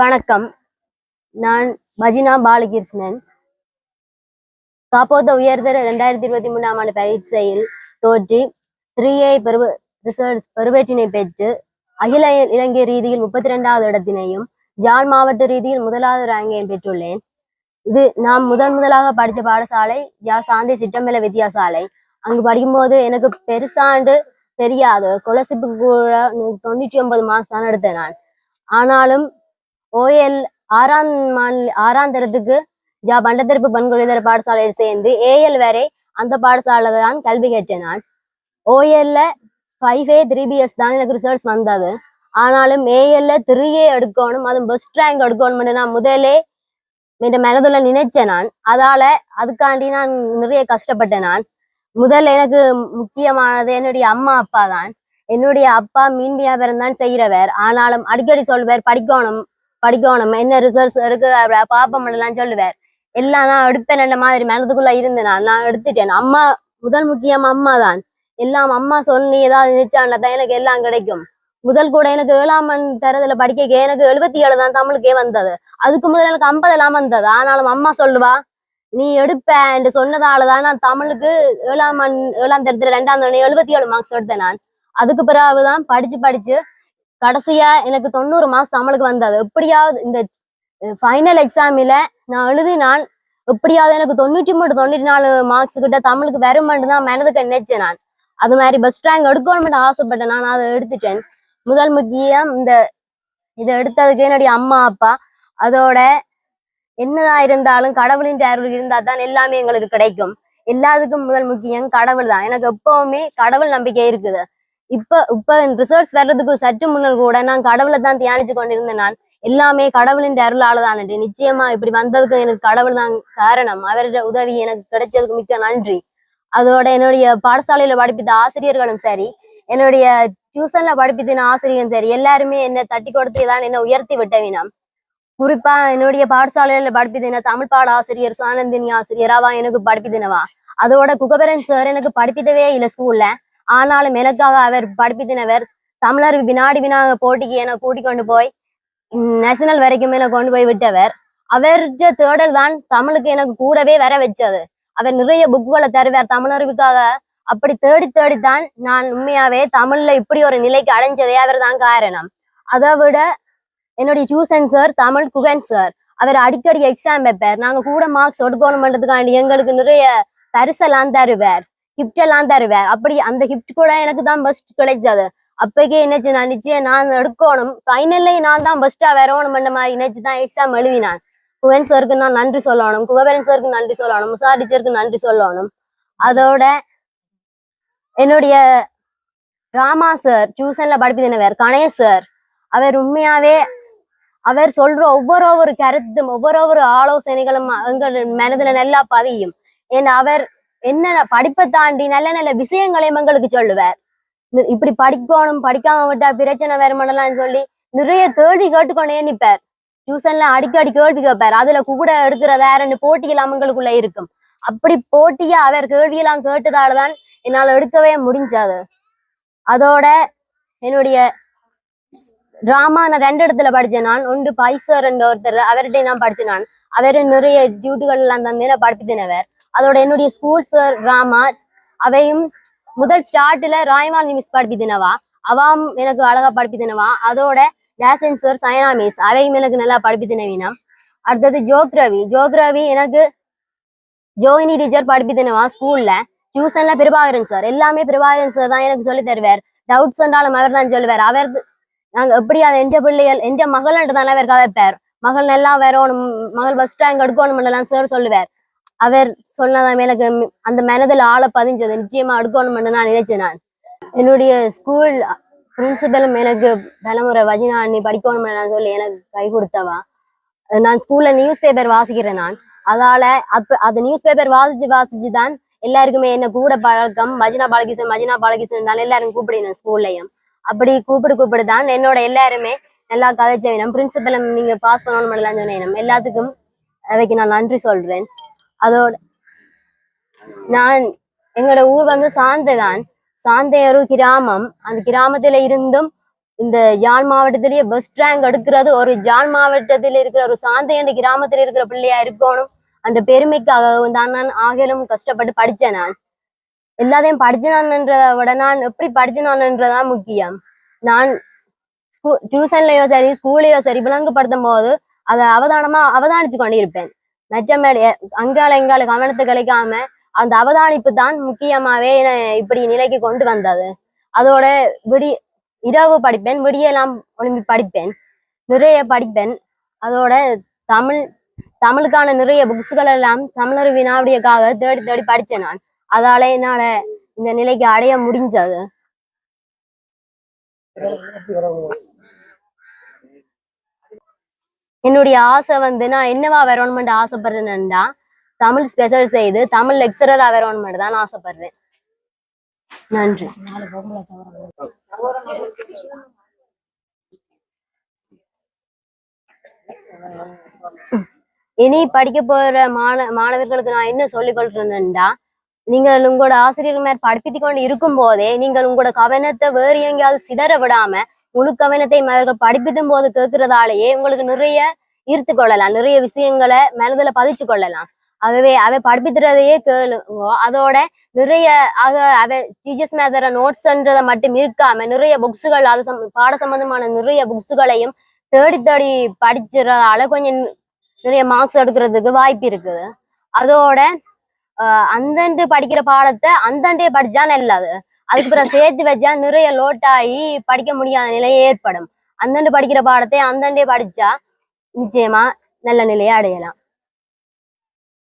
வணக்கம். நான் பஜினா பாலகிருஷ்ணன். காப்போத்த உயர்தர ரெண்டாயிரத்தி இருபத்தி மூணாம் ஆண்டு பயிற்சியில் தோற்றி த்ரீ ஏ பெரு ரிசல்ட்ஸ் பெருவேற்றினை பெற்று அகில இலங்கை ரீதியில் முப்பத்தி ரெண்டாவது இடத்தினையும் ஜான் மாவட்ட ரீதியில் முதலாவது ரேங்கையும் பெற்றுள்ளேன். இது நான் முதன் முதலாக படித்த பாடசாலை யா சாந்தி சிட்டம்பல வித்தியாசாலை அங்கு படிக்கும்போது எனக்கு பெருசாண்டு தெரியாது. கொலசிப்பு கூட தொண்ணூற்றி ஒன்பது மார்க்ஸ் தான் எடுத்தேன் நான். ஆனாலும் ஓஎல் ஆறாம் மாநில ஆறாம் தரத்துக்கு ஜா பண்டத்திருப்பு பண்கொழிதர பாடசாலையில் சேர்ந்து ஏஎல் வரை அந்த பாடசாலை தான் கல்வி கேட்டேன் நான் ஓஎல்ல ஃபைவ் ஏ த்ரீ பிஎஸ் தான் எனக்கு ரிசல்ட்ஸ் வந்தது. ஆனாலும் ஏஎல்ல த்ரீ ஏ எடுக்கணும் அதுவும் பெஸ்ட் ரேங்க் எடுக்கணும்னு நான் முதலே என் மனதுல நினைச்சேன் நான். அதால அதுக்காண்டி நான் நிறைய கஷ்டப்பட்டேன் நான். முதல்ல எனக்கு முக்கியமானது என்னுடைய அம்மா அப்பா தான். என்னுடைய அப்பா மீன் வியாபாரம் தான் செய்கிறவர் ஆனாலும் அடிக்கடி சொல்வார் படிக்கணும் படிக்கணும் என்ன ரிசல்ட்ஸ் எடுக்க பாப்பமெல்லாம் சொல்லுவார். எல்லாம் நான் எடுப்பேன் என்ன மாதிரி மனதுக்குள்ள இருந்தேன் நான் நான் எடுத்துட்டேன். அம்மா முதல் முக்கியம் அம்மா தான். எல்லாம் அம்மா சொல்லி ஏதாவது நினைச்சாண்டா தான் எனக்கு எல்லாம் கிடைக்கும். முதல் கூட எனக்கு ஏழாம் மண் தரத்துல படிக்க எனக்கு எழுபத்தி ஏழு தான் தமிழுக்கே வந்தது. அதுக்கு முதல் எனக்கு ஐம்பது எல்லாம் வந்தது. ஆனாலும் அம்மா சொல்லுவா நீ எடுப்ப. என்று சொன்னதால தான் நான் தமிழுக்கு ஏழாம் மண் ஏழாம் தரத்துல ரெண்டாம் தடவை எழுபத்தி ஏழு மார்க்ஸ் எடுத்தேன் நான். அதுக்கு பிறகுதான் படிச்சு படிச்சு கடைசியா எனக்கு தொண்ணூறு மார்க்ஸ் தமிழுக்கு வந்தது. எப்படியாவது இந்த ஃபைனல் எக்ஸாமில நான் எழுதினான் எப்படியாவது எனக்கு தொண்ணூற்றி மூணு தொண்ணூற்றி நாலு மார்க்ஸ் கிட்ட தமிழுக்கு வருமென்று தான் மனதுக்கு நினைச்சேன் நான். அது மாதிரி பெஸ்ட் ரேங்க் எடுக்கணும்னு ஆசைப்பட்டேன். நான் அதை எடுத்துட்டேன். முதல் முக்கியம் இந்த இதை எடுத்ததுக்கு என்னுடைய அம்மா அப்பா. அதோட என்னதான் இருந்தாலும் கடவுளின் அருள் இருந்தா தான் எல்லாமே எங்களுக்கு கிடைக்கும். எல்லாத்துக்கும் முதல் முக்கியம் கடவுள் தான். எனக்கு எப்பவுமே கடவுள் நம்பிக்கை இருக்குது. இப்ப இப்ப ரிசல்ட்ஸ் வர்றதுக்கு சற்று முன்னர் கூட நான் கடவுளை தான் தியானிச்சு கொண்டிருந்தேன் நான் எல்லாமே கடவுளின் அருளால தான் நிச்சயமா இப்படி வந்ததுக்கு எனக்கு கடவுள் தான் காரணம். அவரோட உதவி எனக்கு கிடைச்சதுக்கு மிக்க நன்றி. அதோட என்னுடைய பாடசாலையில படிப்பித்த ஆசிரியர்களும் சரி என்னுடைய டியூஷன்ல படிப்பித்தின ஆசிரியரும் சரி எல்லாருமே என்ன தட்டி கொடுத்து தான் என்ன உயர்த்தி விட்டவினாம் குறிப்பா என்னுடைய பாடசாலையில படிப்பித்தின தமிழ் பாட ஆசிரியர் சுவானந்தினி ஆசிரியராவா எனக்கு படிப்பித்தினவா. அதோட குகபரன் சார் எனக்கு படிப்பித்தவே இல்லை ஸ்கூல்ல ஆனாலும் எனக்காக அவர் படிப்பித்தினவர் தமிழர் வினாடி வினா போட்டிக்கு என கூட்டிக் கொண்டு போய் நேஷனல் வரைக்கும் என கொண்டு போய் விட்டவர். அவருடைய தேடல் தான் தமிழுக்கு எனக்கு கூடவே வர வச்சது. அவர் நிறைய புக்குகளை தருவார் தமிழருவுக்காக. அப்படி தேடி தேடித்தான் நான் உண்மையாவே தமிழ்ல இப்படி ஒரு நிலைக்கு அடைஞ்சதே அவர் தான் காரணம். அதை விட என்னுடைய tuition sir Tamil Guhan sir அவர் அடிக்கடி எக்ஸாம் வைப்பார். நாங்க கூட மார்க்ஸ் எடுக்கணும்ன்றதுக்காண்டி எங்களுக்கு நிறைய பரிசெல்லாம் தருவார். கிஃப்ட் எல்லாம் தருவார் அப்படி அந்த கிஃப்ட் கூட எனக்கு தான் பெஸ்ட் கிடைச்சது. அப்பக்கே என்னச்சு நினைச்சு நான் எடுக்கணும். ஃபைனல்ல நான் தான் பெஸ்டா வரணும்ன்ற மாதிரி நினைச்சு தான் எக்ஸாம் எழுதினான். குவன் சருக்கு நான் நன்றி சொல்லணும். குகபரன் சருக்கு நன்றி சொல்லணும். முசா டீச்சருக்கு நன்றி சொல்லணும். அதோட என்னுடைய ராமா சார் டியூஷன்ல படிப்பினவர் கணேஷ் சார் அவர் உண்மையாவே அவர் சொல்ற ஒவ்வொரு ஒரு கருத்தும் ஒவ்வொரு ஒரு ஆலோசனைகளும் எங்கள் மனதுல நல்லா பதியும். ஏன்னா அவர் என்ன படிப்பை தாண்டி நல்ல நல்ல விஷயங்களையும் எங்களுக்கு சொல்லுவார். இப்படி படிக்கணும் படிக்காம விட்டா பிரச்சனை வருமானலாம் சொல்லி நிறைய கேள்வி கேட்டுக்கொண்டே நிப்பார் டியூஷன்ல அடிக்கடி கேள்வி கேட்பார். அதுல கூட எடுக்கிற வேற ரெண்டு போட்டிகள் எங்களுக்குள்ள இருக்கும். அப்படி போட்டியா அவர் கேள்வியெல்லாம் கேட்டதாலதான் என்னால எடுக்கவே முடிஞ்சது. அதோட என்னுடைய டிராமா நான் ரெண்டு இடத்துல படிச்சேன் நான் ஒன்று பைசர் என்ற ஒருத்தர் அவர்கிட்ட நான் படிச்சேன் நான் அவர் நிறைய டியூட்டிகள் எல்லாம் தந்து படிப்பித்தினவர் அதோட என்னுடைய ஸ்கூல் சார் டிராமா அவையும் முதல் ஸ்டார்ட்ல ராய்வான் மிஸ் படிப்பித்தினவா? அவாம் எனக்கு அழகா படிப்பித்தினவா? அதோட டேசன் சார் சயனா மிஸ் அவையும் எனக்கு நல்லா படிப்பித்தினவினா அடுத்தது ஜோக்ரவி ஜோக்ரவி எனக்கு ஜோயினி டீச்சர் படிப்பித்தினவா ஸ்கூல்ல டியூஷன்ல பிரபாகரன் சார் எல்லாமே பிரபாகரன் சார் தான் எனக்கு சொல்லி தருவார். டவுட்ஸ் என்றாலும் அவர் தான் சொல்லுவார். அவர் நாங்க எப்படி அது எந்த பிள்ளைகள் எந்த மகள்ன்ட்டு தானே அவர் கதைப்பார். மகள் நல்லா வரணும் மகள் ஃபர்ஸ்ட் ரேங்க் எடுக்கணும் சார் சொல்லுவார். அவர் சொன்னதான் எனக்கு அந்த மனதில் ஆள பதிஞ்சது. நிச்சயமா எடுக்கணும்னு நான் நினைச்சேன் நான். என்னுடைய ஸ்கூல் பிரின்சிபலும் எனக்கு தலைமுறை வஜினா நீ படிக்கணும்னு நான் சொல்லி எனக்கு கை கொடுத்தவா. நான் ஸ்கூல்ல நியூஸ் பேப்பர் வாசிக்கிறேன் நான். அதால அப்ப அந்த நியூஸ் பேப்பர் வாசிச்சு வாசிச்சு தான் எல்லாருக்குமே என்ன கூட பழக்கம். மஜினா பாலகிருஷ்ணன் மஜினா பாலகிருஷ்ணன் தான் எல்லாரும் கூப்பிடினேன் ஸ்கூல்லையும் அப்படி கூப்பிடு கூப்பிடு தான் என்னோட எல்லாருமே நல்லா கதைச்ச வேணும் பிரின்சிபலும் நீங்க பாஸ் பண்ணணும் சொன்னேன் எல்லாத்துக்கும் அவைக்கு நான் நன்றி சொல்றேன். அதோட நான் எங்களோட ஊர் வந்து சாந்தை தான் சாந்தை ஒரு கிராமம். அந்த கிராமத்துல இருந்தும் இந்த யாழ் மாவட்டத்திலேயே பெஸ்ட் ரேங்க் எடுக்கிறது ஒரு யாழ் மாவட்டத்தில் இருக்கிற ஒரு சாந்தை அந்த கிராமத்தில் இருக்கிற பிள்ளையா இருக்கணும். அந்த பெருமைக்காகவும் தான் நான் ஆகிலும் கஷ்டப்பட்டு படிச்சேன் நான். எல்லாத்தையும் படிச்சனான்றதை விட நான் எப்படி படிச்சனான்றதான் முக்கியம். நான் ஸ்கூ டியூஷன்லயோ சரி ஸ்கூல்லயோ சரி விளங்குபடுத்தும் போது அதை அவதானமா அவதானிச்சு கொண்டு இருப்பேன் அங்கால எங்கால கவனத்தை கலைக்காம அந்த அவதானிப்பு தான் முக்கியமாவே இப்படி நிலைக்கு கொண்டு வந்தது. அதோட விடி இரவு படிப்பேன் விடியெல்லாம் ஒளிம்பி படிப்பேன் நிறைய படிப்பேன். அதோட தமிழ் தமிழுக்கான நிறைய புக்ஸுகள் எல்லாம் தமிழர் வினாவிடியக்காக தேடி தேடி படிச்சேன் நான். அதால என்னால இந்த நிலைக்கு அடைய முடிஞ்சது. என்னுடைய ஆசை வந்து நான் என்னவா வரணும்னு ஆசைப்படுறேன்னா தமிழ் ஸ்பெஷல் செய்து தமிழ் லெக்சரர் வரணும்னு தான் ஆசைப்படுறேன். நன்றி. இனி படிக்க போற மாண மாணவர்களுக்கு நான் என்ன சொல்லிக் கொள்றேன்னா நீங்கள் உங்களோட ஆசிரியர்கள் மேல் படிப்பித்து கொண்டு இருக்கும் போதே நீங்கள் உங்களோட கவனத்தை வேறு எங்கேயாவது சிதற விடாம முழு கவனத்தையும் அவர்கள் படிப்பித்தும் போது கேட்கிறதாலேயே உங்களுக்கு நிறைய ஈர்த்து கொள்ளலாம். நிறைய விஷயங்களை மனதுல பதிச்சு கொள்ளலாம். ஆகவே அவை படிப்பித்துறதையே கேளுங்க. அதோட நிறைய ஆக அவ டீச்சர்ஸ் மேதர நோட்ஸ்ன்றதை மட்டும் இருக்காம நிறைய புக்ஸுகள் அது சம் பாட சம்பந்தமான நிறைய புக்ஸுகளையும் தேடி தேடி படிச்சுறதால கொஞ்சம் நிறைய மார்க்ஸ் எடுக்கிறதுக்கு வாய்ப்பு இருக்குது. அதோட ஆஹ் அந்தண்டு படிக்கிற பாடத்தை அந்தண்டே படிச்சா நல்லது. அதுக்கப்புறம் சேர்த்து வச்சா நிறைய லோட் ஆகி படிக்க முடியாத நிலை ஏற்படும். அந்தண்டு படிக்கிற பாடத்தை அந்தண்டே படிச்சா நிச்சயமா நல்ல நிலையை அடையலாம்.